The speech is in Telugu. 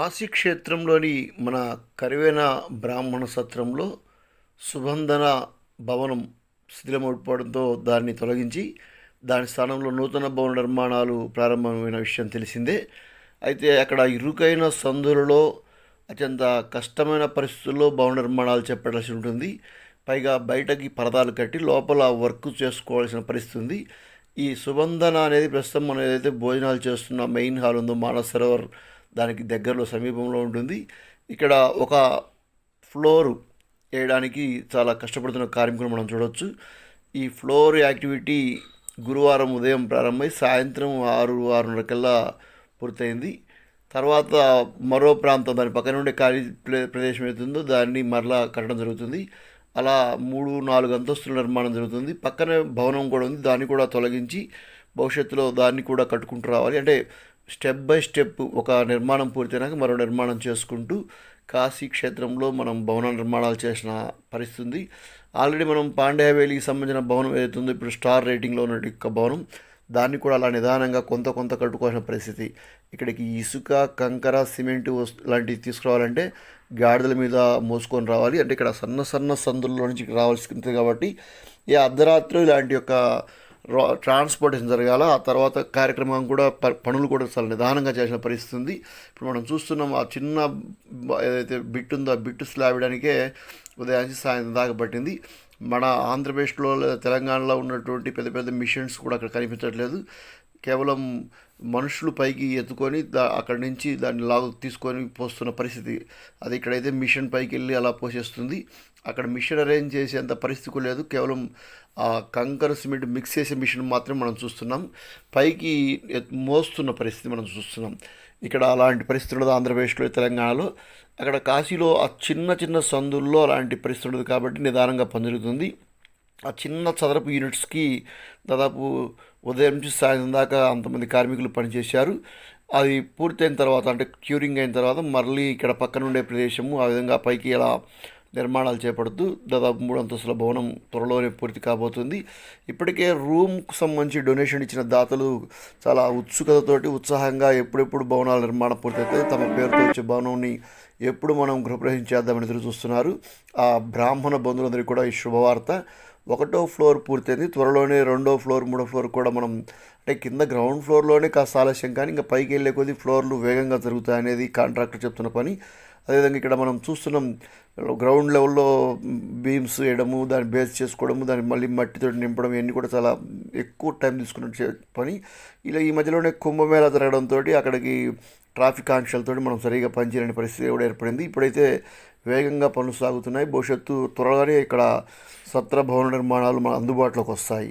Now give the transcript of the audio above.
కాశీ క్షేత్రంలోని మన కరివేన బ్రాహ్మణ సత్రంలో సుబంధన భవనం శిథిలమైపోవడంతో దాన్ని తొలగించి దాని స్థానంలో నూతన భవన నిర్మాణాలు ప్రారంభమైన విషయం తెలిసిందే. అయితే అక్కడ ఇరుకైన సందులలో అత్యంత కష్టమైన పరిస్థితుల్లో భవన నిర్మాణాలు చెప్పాల్సి ఉంటుంది. పైగా బయటకి పరదాలు కట్టి లోపల వర్క్ చేసుకోవాల్సిన పరిస్థితి ఉంది. ఈ సుబంధన అనేది ప్రస్తుతం మనం ఏదైతే భోజనాలు చేస్తున్న మెయిన్ హాల్ ఉందో మానసరోవర్ దానికి దగ్గరలో సమీపంలో ఉంటుంది. ఇక్కడ ఒక ఫ్లోర్ వేయడానికి చాలా కష్టపడుతున్న కార్మికులు మనం చూడవచ్చు ఈ ఫ్లోర్ యాక్టివిటీ గురువారం ఉదయం ప్రారంభమై సాయంత్రం ఆరు ఆరున్నర కల్లా పూర్తయింది. తర్వాత మరో ప్రాంతం దాని పక్కన ఉండే ఖాళీ ప్లే ప్రదేశం అవుతుందో దాన్ని మరలా కట్టడం జరుగుతుంది. అలా మూడు నాలుగు అంతస్తుల నిర్మాణం జరుగుతుంది. పక్కనే భవనం కూడా ఉంది. దాన్ని కూడా తొలగించి భవిష్యత్తులో దాన్ని కూడా కట్టుకుంటూ రావాలి. అంటే స్టెప్ బై స్టెప్ ఒక నిర్మాణం పూర్తయినాక మరో నిర్మాణం చేసుకుంటూ కాశీ క్షేత్రంలో మనం భవన నిర్మాణాలు చేసిన పరిస్థితి ఉంది. ఆల్రెడీ మనం పాండే సంబంధించిన భవనం ఏదైతే ఉందో ఇప్పుడు స్టార్ రేటింగ్లో ఉన్న యొక్క భవనం దాన్ని కూడా అలా నిదానంగా కొంత కొంత కట్టుకోవాల్సిన పరిస్థితి. ఇక్కడికి ఇసుక కంకర సిమెంట్ లాంటివి తీసుకురావాలంటే గాడిదల మీద మోసుకొని రావాలి. అంటే ఇక్కడ సన్న సన్న సందుల్లో నుంచి రావాల్సి ఉంటుంది కాబట్టి ఈ అర్ధరాత్రి ఇలాంటి యొక్క ట్రాన్స్పోర్టేషన్ జరగాల ఆ తర్వాత కార్యక్రమం కూడా ప- పనులు కూడా చాలా నిదానంగా చేసిన పరిస్థితి ఉంది. ఇప్పుడు మనం చూస్తున్నాం ఆ చిన్న ఏదైతే బిట్ ఉందో ఆ బిట్ స్లాబ్ ఉదయానికి సాయంత్రం దాకా పట్టింది. మన ఆంధ్రప్రదేశ్లో లేదా తెలంగాణలో ఉన్నటువంటి పెద్ద పెద్ద మిషన్స్ కూడా అక్కడ కనిపించట్లేదు. కేవలం మనుషులు పైకి ఎత్తుకొని దా అక్కడి నుంచి దాన్ని లాగు తీసుకొని పోస్తున్న పరిస్థితి. అది ఇక్కడైతే మిషన్ పైకి వెళ్ళి అలా పోసేస్తుంది. అక్కడ మిషన్ అరేంజ్ చేసేంత పరిస్థితి లేదు. కేవలం ఆ కంకర సిమెంట్ మిక్స్ చేసే మిషన్ మాత్రం మనం చూస్తున్నాం. పైకి మోస్తున్న పరిస్థితి మనం చూస్తున్నాం. ఇక్కడ అలాంటి పరిస్థితులు ఉండదు ఆంధ్రప్రదేశ్లో తెలంగాణలో. అక్కడ కాశీలో ఆ చిన్న చిన్న సందుల్లో అలాంటి పరిస్థితి ఉండదు కాబట్టి నిదానంగా పనిజరుగుతుంది ఆ చిన్న చదరపు యూనిట్స్కి దాదాపు ఉదయం నుంచి సాయంత్రం దాకా అంతమంది కార్మికులు పనిచేశారు. అది పూర్తయిన తర్వాత అంటే క్యూరింగ్ అయిన తర్వాత మళ్ళీ ఇక్కడ పక్కన ఉండే ప్రదేశము ఆ విధంగా పైకి ఇలా నిర్మాణాలు చేపడుతూ దాదాపు మూడు అంతస్తుల భవనం త్వరలోనే పూర్తి కాబోతుంది. ఇప్పటికే రూమ్కు సంబంధించి డొనేషన్ ఇచ్చిన దాతలు చాలా ఉత్సుకతతోటి ఉత్సాహంగా ఎప్పుడెప్పుడు భవనాల నిర్మాణం పూర్తయితే తమ పేరుతో వచ్చే భవనాన్ని ఎప్పుడు మనం గృహప్రవేశం చేద్దామని ఎదురు చూస్తున్నారు. ఆ బ్రాహ్మణ బంధువులందరికీ కూడా ఈ శుభవార్త. ఒకటో ఫ్లోర్ పూర్తయింది. త్వరలోనే రెండో ఫ్లోర్ మూడో ఫ్లోర్ కూడా మనం అంటే కింద గ్రౌండ్ ఫ్లోర్లోనే కాస్త ఆలస్యం కానీ ఇంకా పైకి వెళ్ళే కొద్దీ ఫ్లోర్లు వేగంగా జరుగుతాయనేది కాంట్రాక్టర్ చెప్తున్న పని. అదేవిధంగా ఇక్కడ మనం చూస్తున్నాం గ్రౌండ్ లెవెల్లో బీమ్స్ వేయడము దాన్ని బేస్ చేసుకోవడము దాన్ని మళ్ళీ మట్టితో నింపడం ఇవన్నీ కూడా చాలా ఎక్కువ టైం తీసుకున్న పని. ఇలా ఈ మధ్యలోనే కుంభమేళా జరగడంతో అక్కడికి ట్రాఫిక్ ఆంక్షలతో మనం సరిగా పనిచేయలేని పరిస్థితి కూడా ఏర్పడింది. ఇప్పుడైతే వేగంగా పనులు సాగుతున్నాయి. భవిష్యత్తు త్వరగానే ఇక్కడ సత్ర భవన నిర్మాణాలు మన అందుబాటులోకి వస్తాయి.